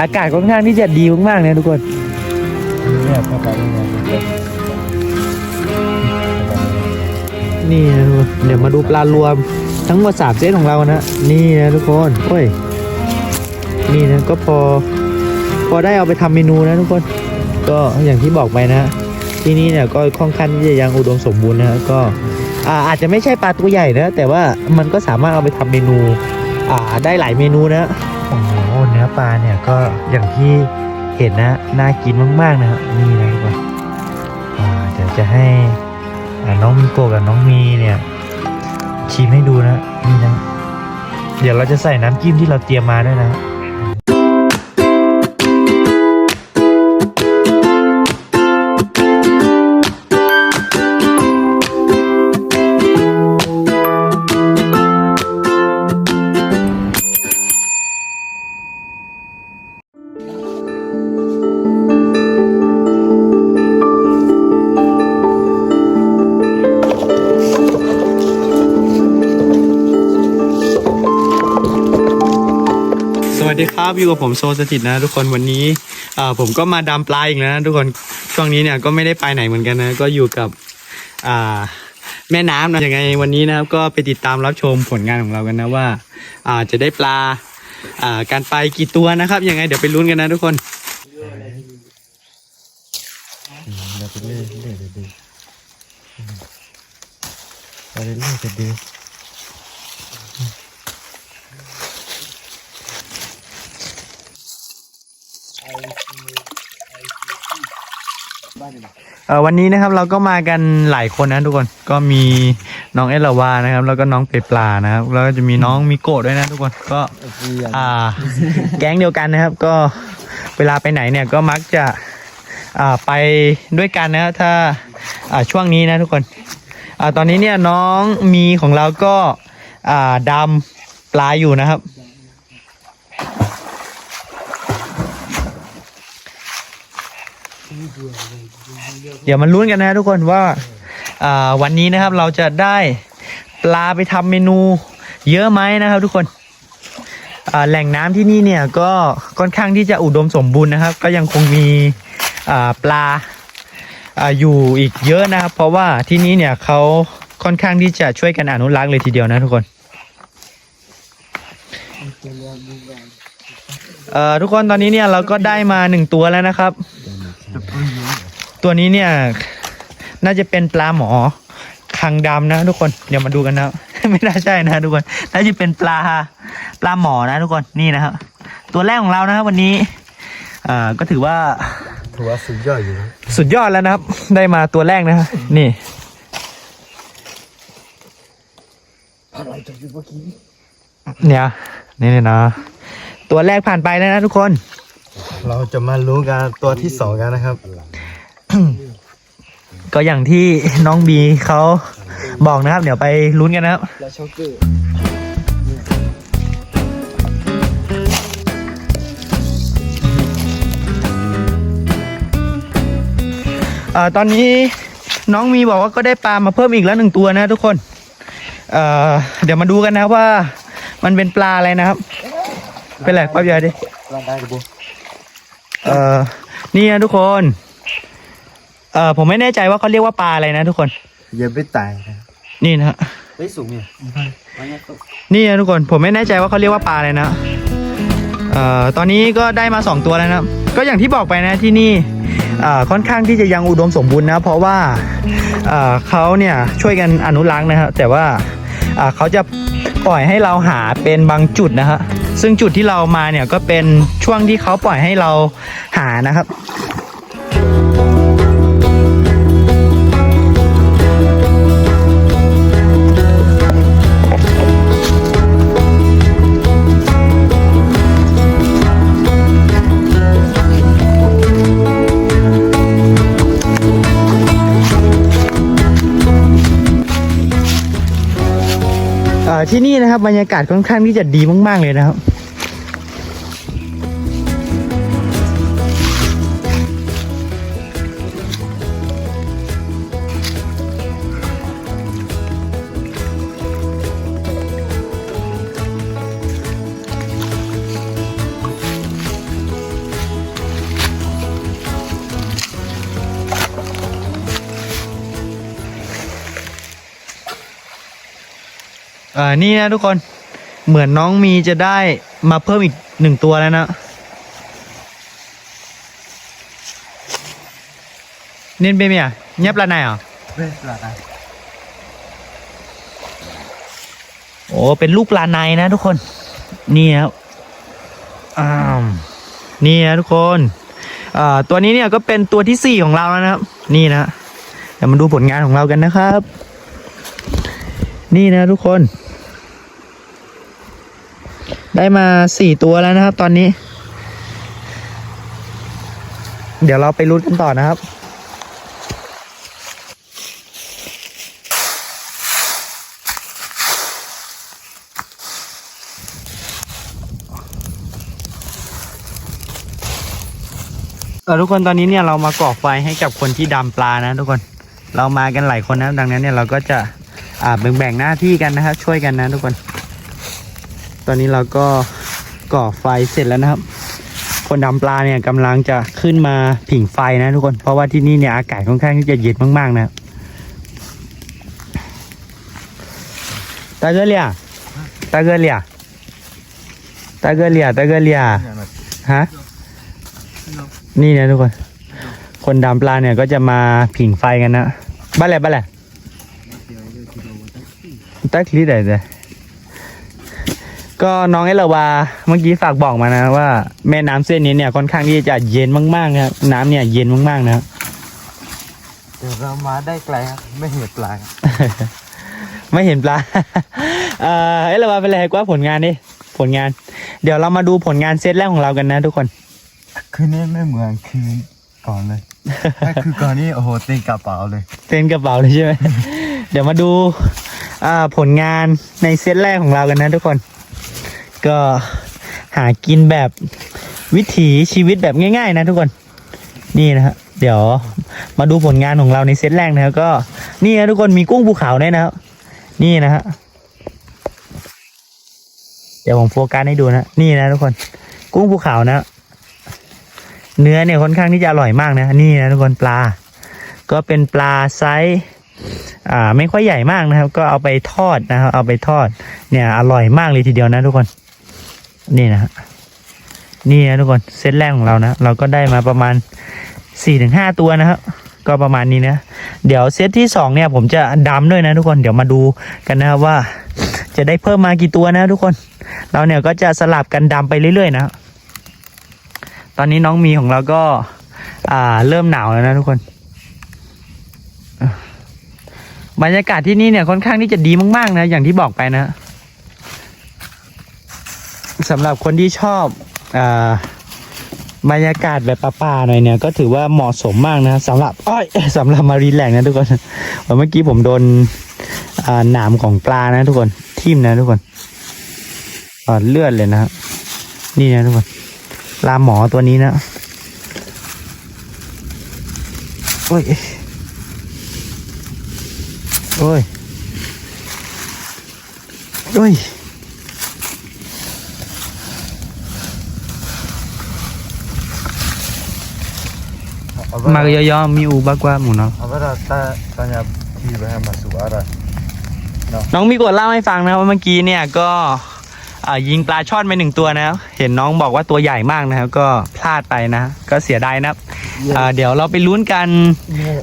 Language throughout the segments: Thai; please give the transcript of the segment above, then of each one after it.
อากาศค่อนข้างที่จะดีมากๆนะทุกคนเนี่ยเข้าไปยังไงนี่นะทุกคนเดี๋ยวมาดูปลารวมทั้งหมดสามเซตของเรานะ นี่นะทุกคนโอ้ยนี่นะก็พอพอได้เอาไปทำเมนูนะทุกคน ก็อย่างที่บอกไปนะ ที่นี่เนี่ยก็ค่อนข้างที่จะยังอุดมสมบูรณ์นะก็อ่าอาจจะไม่ใช่ปลาตัวใหญ่นะ แต่ว่ามันก็สามารถเอาไปทำเมนูอ่าได้หลายเมนูนะโอ้โหเนื้อ ปลาเนี่ยก็อย่างที่เห็นนะน่ากินมากๆนะครับนี่นะทุกคนเดี๋ยวจะให้น้องมีโกะกับน้องมีเนี่ยชิมให้ดูนะนี่นะเดี๋ยวเราจะใส่น้ำจิ้มที่เราเตรียมมาด้วยนะ อยู่กับผมโซสถิตนะ ทุกคนวันนี้ผมก็มาดำปลาอีกแล้วนะทุกคนช่วงนี้เนี่ยก็ไม่ได้ไปไหนเหมือนกันนะ ก็อยู่กับแม่น้ำนะยังไงวันนี้นะครับก็ไปติดตามรับชมผลงานของเรากันนะว่าจะได้ปลาการไปกี่ตัวนะครับยังไงเดี๋ยวไปลุ้นกันนะทุกคนเราไปเรื่อยเรื่อยดูไปเรื่อยจะดู เอ่อวันนี้นะครับเราก็มากันหลายคนนะทุกคนก็มีน้องเอลาวานะครับ แล้วก็น้องเปปลานะครับแล้วก็จะมีน้องมิโกะด้วยนะทุกคนก็อ่าแก๊งเดียวกันนะครับ ก็เวลาไปไหนเนี่ยก็มักจะอ่าไปด้วยกันนะครับถ้าอ่าช่วงนี้นะทุกคนอ่าตอนนี้เนี่ยน้องมีของเราก็อ่าดำปลาอยู่นะครับ เดี๋ยวมาลุ้นกันนะทุกคนว่าวันนี้นะครับเราจะได้ปลาไปทำเมนูเยอะไหมนะครับ ทุกคนแหล่งน้ำที่นี่เนี่ยก็ค่อนข้างที่จะอุดมสมบูรณ์นะครับ ก็ยังคงมีปลาอยู่อีกเยอะนะครับ เพราะว่าที่นี่เนี่ยเขาค่อนข้างที่จะช่วยกันอนุรักษ์เลยทีเดียวนะทุกคนทุกคนตอนนี้เนี่ยเราก็ได้มาหนึ่งตัวแล้วนะครับ ตัวนี้เนี่ย น่าจะเป็นปลาหมอคังดำนะทุกคนเดี๋ยวมาดูกันนะไม่น่าใช่นะทุกคนน่าจะเป็นปลาปลาหมอนะทุกคนนี่นะครับตัวแรกของเรานะครับวันนี้อ่าก็ถือว่าถือว่าสุดยอดอยู่นะสุดยอดแล้วนะครับ ได้มาตัวแรกนะครับนี่อะไรจะอยู่เมื่อกี้เนี่ยนี่เลยนะตัวแรกผ่านไปแล้วนะทุกคน เราจะมารู้กันตัวที่สองกันนะครับ ก็อย่างที่น้องบีเขาบอกนะครับ เดี๋ยวไปลุ้นกันนะครับ แล้วช็อกเกอร์เอ่อตอนนี้น้องมีบอกว่าก็ได้ปลามาเพิ่มอีกแล้วหนึ่งตัวนะทุกคน เอ่อเดี๋ยวมาดูกันนะว่า มันเป็นปลาอะไรนะครับ เป็นไรปั๊บใหญ่ดิปลาได้หรือเปล่าเอ่อนี่นะทุกคน เอ่อผมไม่แน่ใจว่าเขาเรียกว่าปลาอะไรนะทุกคนอย่าไปตายนะนี่นะฮะเฮ้ยสูงเนี่ยนี่นะทุกคนผมไม่แน่ใจว่าเขาเรียกว่าปลาอะไรนะเอ่อตอนนี้ก็ได้มาสองตัวแล้วนะครับก็อย่างที่บอกไปนะที่นี่เอ่อค่อนข้างที่จะยังอุดมสมบูรณ์นะ เพราะว่าเอ่อเขาเนี่ยช่วยกันอนุรักษ์นะครับแต่ว่าเอ่อเขาจะปล่อยให้เราหาเป็นบางจุดนะฮะซึ่งจุดที่เรามาเนี่ยก็เป็นช่วงที่เขาปล่อยให้เราหานะครับ ที่นี่นะครับบรรยากาศค่อนข้างที่จะดีมาก ๆ เลยนะครับ อ่านี่นะทุกคนเหมือนน้องมีจะได้มาเพิ่มอีกหนึ่งตัวแล้วนะเน้นไปไหมอะเงียบละนายเหรอเบสละนะโอ้เป็นลูกปลาในนะทุกคนนี่ครับอ้าวนี่นะทุกคนอ่าตัวนี้เนี่ยก็เป็นตัวที่สี่ของเราแล้วนะครับ นี่นะเดี๋ยวมาดูผลงานของเรากันนะครับ นี่นะทุกคน ได้มาสี่ตัวแล้วนะครับ ตอนนี้ เดี๋ยวเราไปลุ้นกันต่อนะครับ เออทุกคนตอนนี้เนี่ยเรามาก่อไฟให้กับคนที่ดำปลานะ ทุกคนเรามากันหลายคนนะดังนั้นเนี่ยเราก็จะอ่าแบ่งๆหน้าที่กันนะครับช่วยกันนะทุกคน ตอนนี้เราก็ก่อไฟเสร็จแล้วนะครับ คนดำปลาเนี่ยกำลังจะขึ้นมาผิงไฟนะทุกคน เพราะว่าที่นี่เนี่ยอากาศค่อนข้างที่จะเย็นมากๆนะตาเกเลียตาเกเลียตาเกเลียตาเกเลียฮะ นี่นะทุกคน คนดำปลาเนี่ยก็จะมาผิงไฟกันนะบ้านแหละบ้านแหละตักลิดอะไร ก็น้องเอลวาเมื่อกี้ฝากบอกมานะว่า แม่น้ำเส้นนี้เนี่ยค่อนข้างที่จะเย็นมากๆนะครับน้ำเนี่ยเย็นมากๆนะครับเดี๋ยวเรามาได้ไกลครับไม่เห็นปลาครับไม่เห็นปลาเออเอลวาเป็นไรกว่าผลงานดิผลงาน เดี๋ยวเรามาดูผลงานเซตแรกของเรากันนะทุกคน คืนนี้ไม่เหมือนคืนก่อนเลยถ้าคือก่อนนี้โอ้โหเต็มกระเป๋าเลยเต็นกระเป๋าเลยใช่ไหมเดี๋ยวมาดูอ่าผลงานในเซตแรกของเรากันนะทุกคน ก็หากินแบบวิถีชีวิตแบบง่าย ๆ นะทุกคนนี่นะฮะเดี๋ยวมาดูผลงานของเราในเซตแรกนะครับก็นี่นะทุกคนมีกุ้งภูเขาด้วยนะครับนี่นะฮะเดี๋ยวผมโฟกัสให้ดูนะนี่นะทุกคน กุ้งภูเขานะ เนื้อเนี่ยค่อนข้างที่จะอร่อยมากนะนี่นะทุกคนปลา ก็เป็นปลาไซส์อ่าไม่ค่อยใหญ่มากนะครับ ก็เอาไปทอดนะครับเอาไปทอดเนี่ยอร่อยมากเลยทีเดียวนะทุกคน นี่นะฮะนี่นะทุกคนเซตแรกของเรานะ เราก็ได้มาประมาณสี่ถึงห้าตัวนะครับก็ประมาณนี้นะ เดี๋ยวเซตที่สองเนี่ยผมจะดำด้วยนะทุกคนเดี๋ยวมาดูกันนะครับว่า จะได้เพิ่มมากี่ตัวนะทุกคน เราเนี่ยก็จะสลับกันดำไปเรื่อยๆนะตอนนี้น้องมีของเราก็อ่าเริ่มหนาวแล้วนะทุกคนบรรยากาศที่นี่เนี่ยค่อนข้างที่จะดีมากๆนะอย่างที่บอกไปนะ สำหรับคนที่ชอบอบรรยากาศแบบป่าๆหน่อยเนี่ย ก็ถือว่าเหมาะสมมากนะสำหรับอ้อยสำหรับมารีแลกซ์นะทุกคนเมื่อกี้ผมโดนหนามของปลานะทุกคนทิ่มนะทุกคนเลือดเลยนะครับนี่นะทุกคนปลาหมอตัวนี้นะโอ้ยโอ้ยโอ้ย มากย่อๆมีอูบากว่าหมูเนาะเอาไปละตาตาเนี่ยที่ไปให้มาสู่อะไรน้องมีกดเล่าให้ฟังนะว่าเมื่อกี้เนี่ยก็อ่ายิงปลาช่อนไปหนึ่งตัวนะครับเห็นน้องบอกว่าตัวใหญ่มากนะครับ ก็พลาดไปนะ ก็เสียดายนะครับอ่าเดี๋ยวเราไปลุ้นกัน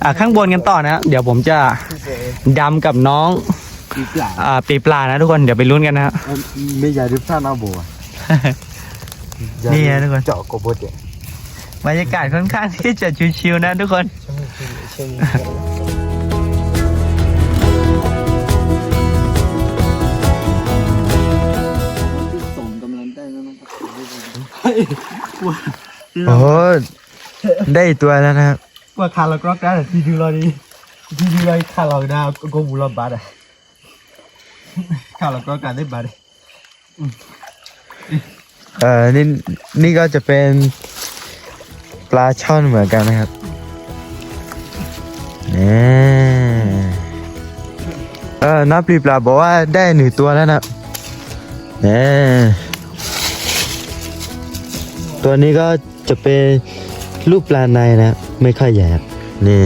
อ่าข้างบนกันต่อนะเดี๋ยวผมจะดำกับน้องปีปลาอ่าปีปลานะทุกคนเดี๋ยวไปลุ้นกันนะฮะไม่ใหญ่หรือพลาดเอาบัวนี่นะทุกคน เจาะกบฏเนี่ย บรรยากาศค่อนข้างที่จะชิวๆนะทุกคนส่งกำลังได้แล้วนะครับโอ้ได้ตัวแล้วนะครับกว่าคาร์ลกรอกได้ที่ดูเราดีที่ดูเราคาร์ลได้ก็บุรบาดอะคาร์ลกรอกได้บาดเอ่อนี่นี่ก็จะเป็น ปลาช่อนเหมือนกันนะครับนี่เออนับปลีปลาบอกว่าได้หนึ่งตัวแล้วนะนี่ตัวนี้ก็จะเป็นลูกปลาในนะ ไม่ค่อยใหญ่นี่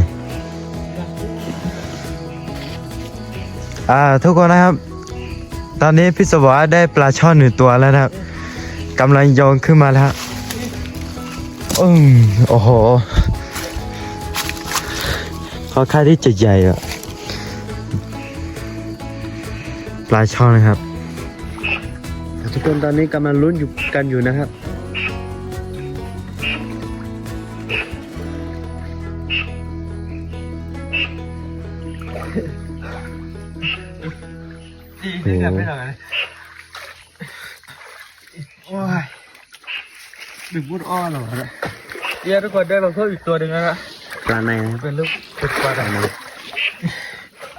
อ่าทุกคนนะครับ ตอนนี้พี่สวาได้ปลาช่อนหนึ่งตัวแล้วนะครับกำลังโยนขึ้นมาแล้ว อืมโอ้โหเขาค่อนข้างที่จะใหญ่อะปลาช่อนนะครับ ทุกคนตอนนี้กำลังลุ้นอยู่กันอยู่นะครับดีที่จับไม่หน่อยโอ้ย ดึงพูดอ้อนหรอเนี่ยเดี๋ยวทุกคนได้ลงโทษอีกตัวหนึ่งแล้วนะปลาในนะครับเป็นลูกเป็นปลาดังนะ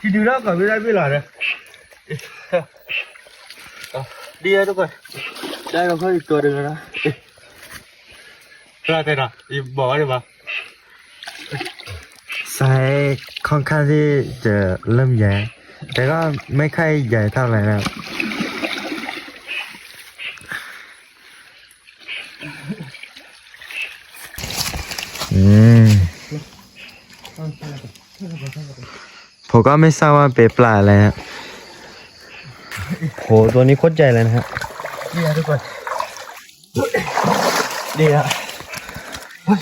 ที่ดูแล้วก่อนไม่ได้ไม่หลอดเลยดีนะทุกคนได้ลงโทษอีกตัวหนึ่งแล้วนะปลาแต่ละอีบอกว่าจะมาไซส์ค่อนข้างที่จะเริ่มใหญ่แต่ก็ไม่ค่อยใหญ่เท่าไหร่นะครับ อืม ผมก็ไม่ทราบว่าเป็นปลาอะไรนะโหตัวนี้โคตรใหญ่เลยนะฮะดีนะทุกคนดีอะเฮ้ย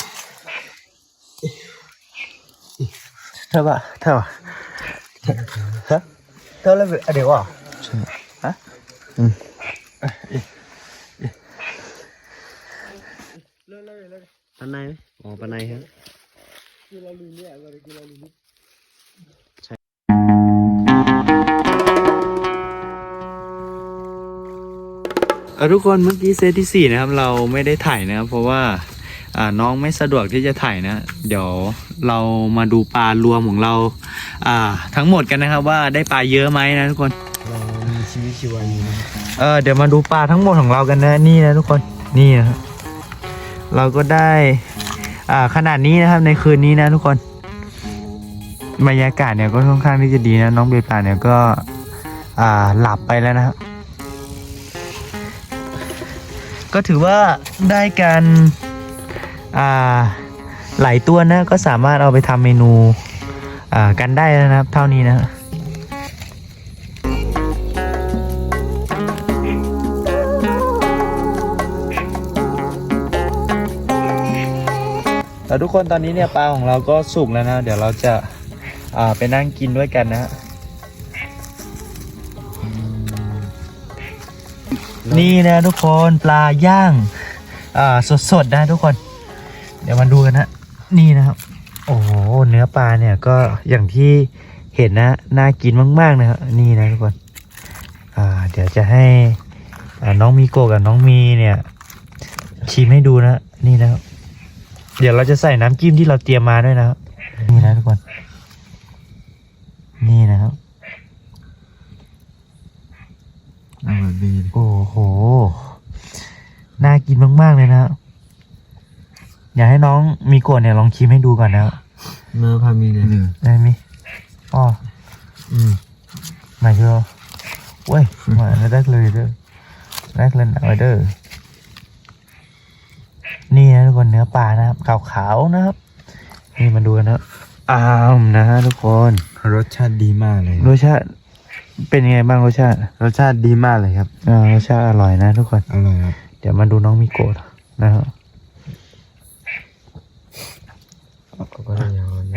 เท่าปะเท่าปะฮะเท่าแล้วเดี๋ยวอะฮะปลาในไหมอ๋อปลาในครับเออ ทุกคนเมื่อกี้เซตที่สี่นะครับ เราไม่ได้ถ่ายนะครับ เพราะว่าอ่าน้องไม่สะดวกที่จะถ่ายนะ เดี๋ยวเรามาดูปลารวมของเราอ่าทั้งหมดกันนะครับ ว่าได้ปลาเยอะไหมนะทุกคนเรามีชีวิตชีวาอยู่นะเออเดี๋ยวมาดูปลาทั้งหมดของเรากันนะนี่นะทุกคนนี่นะครับเราก็ได้อ่าขนาดนี้นะครับในคืนนี้นะทุกคนบรรยากาศเนี่ยก็ค่อนข้างที่จะดีนะน้องเบปลาเนี่ยก็อ่าหลับไปแล้วนะครับ ก็ถือว่าได้การอ่าหลายตัวนะก็สามารถเอาไปทำเมนูอ่ากันได้แล้วนะครับ เท่านี้นะแล้วทุกคนตอนนี้เนี่ยปลาของเราก็สุกแล้วนะ เดี๋ยวเราจะอ่าไปนั่งกินด้วยกันนะ นี่นะทุกคนปลาย่างอ่าสดๆนะทุกคน เดี๋ยวมาดูกันนะนี่นะครับ โอ้โหเนื้อปลาเนี่ยก็อย่างที่เห็นนะน่ากินมากๆนะครับนี่นะทุกคนอ่าเดี๋ยวจะให้น้องมีโกกับน้องมีเนี่ยชิมให้ดูนะนี่นะครับเดี๋ยวเราจะใส่น้ำจิ้มที่เราเตรียมมาด้วยนะครับนี่นะทุกคนนี่นะครับ อร่อยดีโอ้โห น่ากินมากๆเลยนะครับอยากให้น้องมีโกะเนี่ยลองชิมให้ดูก่อนนะครับเมื่อพามีเนี่ยได้ไหมอ๋ออืมหมายถึงว่าเว้ยมาได้เลยเด้อได้เลยนะเด้อนี่นะทุกคนเนื้อปลานะครับขาวๆนะครับ นี่มาดูกันนะครับอ้าวนะฮะทุกคนรสชาติดีมากเลยรสชาติ เป็นยังไงบ้างรสชาติรสชาติดีมากเลยครับอ่ารสชาติอร่อยนะทุกคน อร่อยครับ เดี๋ยวมาดูน้องมิโกะนะครับก็ได้ยังไง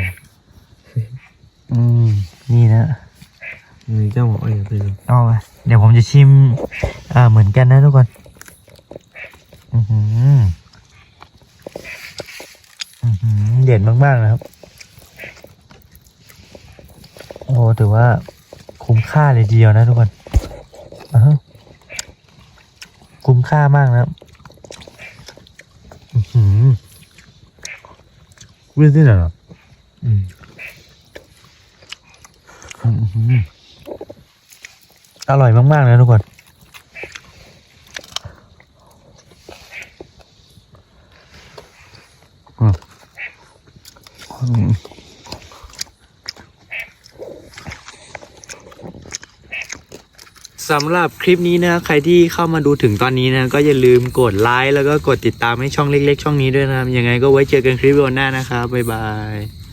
อืม นี่นะมีเจ้าหมอเองไปดูเอาไปเดี๋ยวผมจะชิม อ่า เหมือนกันนะทุกคน อือหืออือหือเด็ดมากๆนะครับ โอ้โหถือว่า คุ้มค่าเลยเดียวนะทุกคนอ่าฮะคุ้มค่ามากนะครับอือหือเรื่องที่ไหนหรออืมอื้อร่อยมาก ๆ นะทุกคน สำหรับคลิปนี้นะใครที่เข้ามาดูถึงตอนนี้นะ ก็อย่าลืมกดไลค์แล้วก็กดติดตามให้ช่องเล็ก ๆ ช่องนี้ด้วยนะครับยังไงก็ไว้เจอกันคลิปวิดีโอหน้านะครับบ๊ายบาย